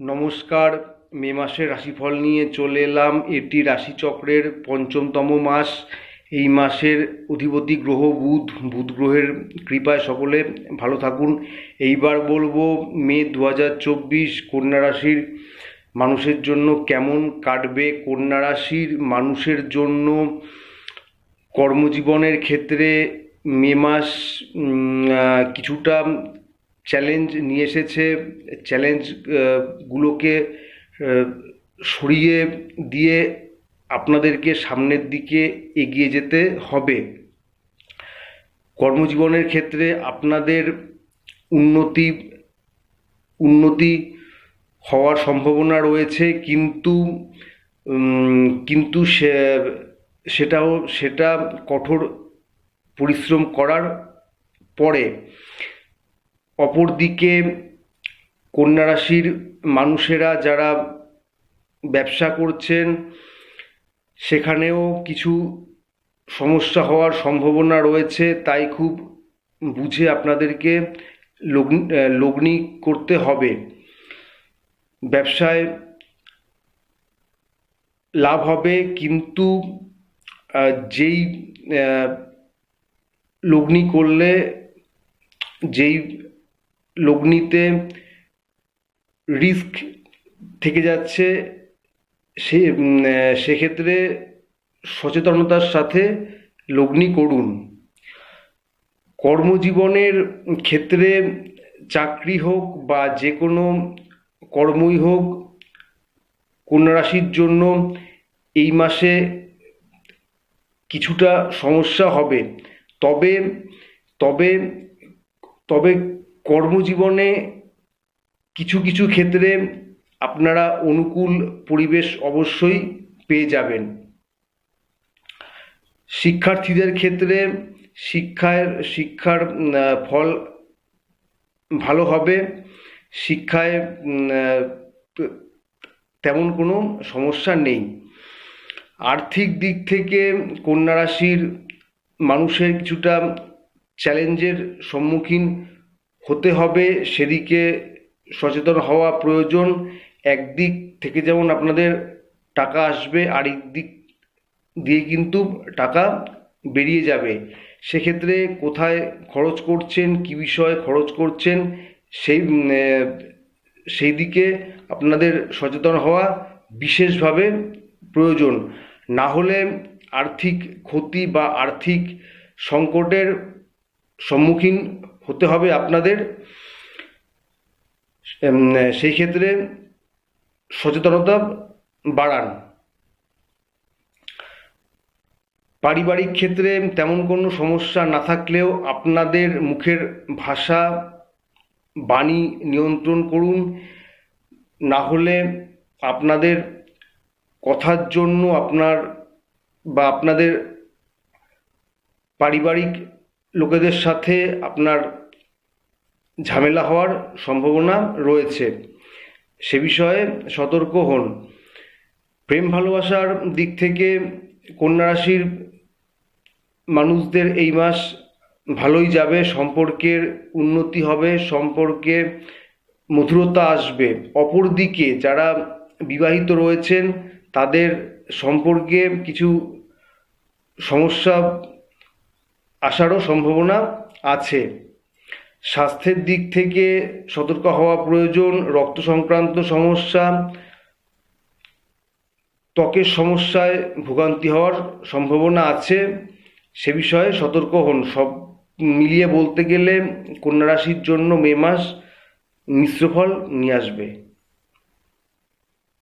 নমস্কার। মে মাসের রাশিফল নিয়ে চলে এলাম এটি রাশিচক্রের পঞ্চমতম মাস। এই মাসের অধিপতি গ্রহ বুধ। বুধ গ্রহের কৃপায় সকলে ভালো থাকুন। এইবার বলব, মে দু হাজার চব্বিশ কন্যা রাশির মানুষের জন্য কেমন কাটবে? কন্যা রাশির মানুষের জন্য কর্মজীবনের ক্ষেত্রে মে মাস কিছুটা চ্যালেঞ্জ নিয়ে এসেছে চ্যালেঞ্জ আহ, গুলোকে সরিয়ে দিয়ে আপনাদেরকে সামনের দিকে এগিয়ে যেতে হবে। কর্মজীবনের ক্ষেত্রে আপনাদের উন্নতি উন্নতি হওয়ার সম্ভাবনা রয়েছে কিন্তু কিন্তু সে সেটাও সেটা কঠোর পরিশ্রম করার পরে অপরদিকে কন্যা রাশির মানুষেরা যারা ব্যবসা করছেন, সেখানেও কিছু সমস্যা হওয়ার সম্ভাবনা রয়েছে। তাই খুব বুঝে আপনাদেরকে লগ্নি লগ্নি করতে হবে। ব্যবসায় লাভ হবে, কিন্তু যেই লগ্নি করলে, যেই লগ্নিতে রিস্ক থেকে যাচ্ছে, সে সেক্ষেত্রে সচেতনতার সাথে লগ্নি করুন। কর্মজীবনের ক্ষেত্রে চাকরি হোক বা যে কোনো কর্মই হোক, কন্যা রাশির জন্য এই মাসে কিছুটা সমস্যা হবে। তবে তবে তবে কর্মজীবনে কিছু কিছু ক্ষেত্রে আপনারা অনুকূল পরিবেশ অবশ্যই পেয়ে যাবেন। শিক্ষার্থীদের ক্ষেত্রে শিক্ষার শিক্ষার ফল ভালো হবে। শিক্ষায় তেমন কোনো সমস্যা নেই। আর্থিক দিক থেকে কন্যা রাশির মানুষের কিছুটা চ্যালেঞ্জের সম্মুখীন হতে হবে, সেদিকে সচেতন হওয়া প্রয়োজন। একদিক থেকে যেমন আপনাদের টাকা আসবে, আরেক দিক দিয়ে কিন্তু টাকা বেরিয়ে যাবে। সেক্ষেত্রে কোথায় খরচ করছেন, কী বিষয়ে খরচ করছেন, সেই সেই দিকে আপনাদের সচেতন হওয়া বিশেষভাবে প্রয়োজন। না হলে আর্থিক ক্ষতি বা আর্থিক সংকটের সম্মুখীন হতে হবে আপনাদের। সেই ক্ষেত্রে সচেতনতা বাড়ান। পারিবারিক ক্ষেত্রে তেমন কোনো সমস্যা না থাকলেও আপনাদের মুখের ভাষা বাণী নিয়ন্ত্রণ করুন। না হলে আপনাদের কথার জন্য আপনার বা আপনাদের পারিবারিক লোকেদের সাথে আপনার ঝামেলা হওয়ার সম্ভাবনা রয়েছে। সে বিষয়ে সতর্ক হন। প্রেম ভালোবাসার দিক থেকে কন্যা রাশির মানুষদের এই মাস ভালোই যাবে, সম্পর্কের উন্নতি হবে, সম্পর্কে মধুরতা আসবে। অপরদিকে যারা বিবাহিত রয়েছেন, তাদের সম্পর্কে কিছু সমস্যা আসারও সম্ভাবনা আছে। স্বাস্থ্যের দিক থেকে সতর্ক হওয়া প্রয়োজন, রক্ত সংক্রান্ত সমস্যা, ত্বকের সমস্যায় ভোগান্তি হওয়ার সম্ভাবনা আছে। সে বিষয়ে সতর্ক হন। সব মিলিয়ে বলতে গেলে কন্যা রাশির জন্য মে মাস মিশ্র ফল নিয়ে আসবে।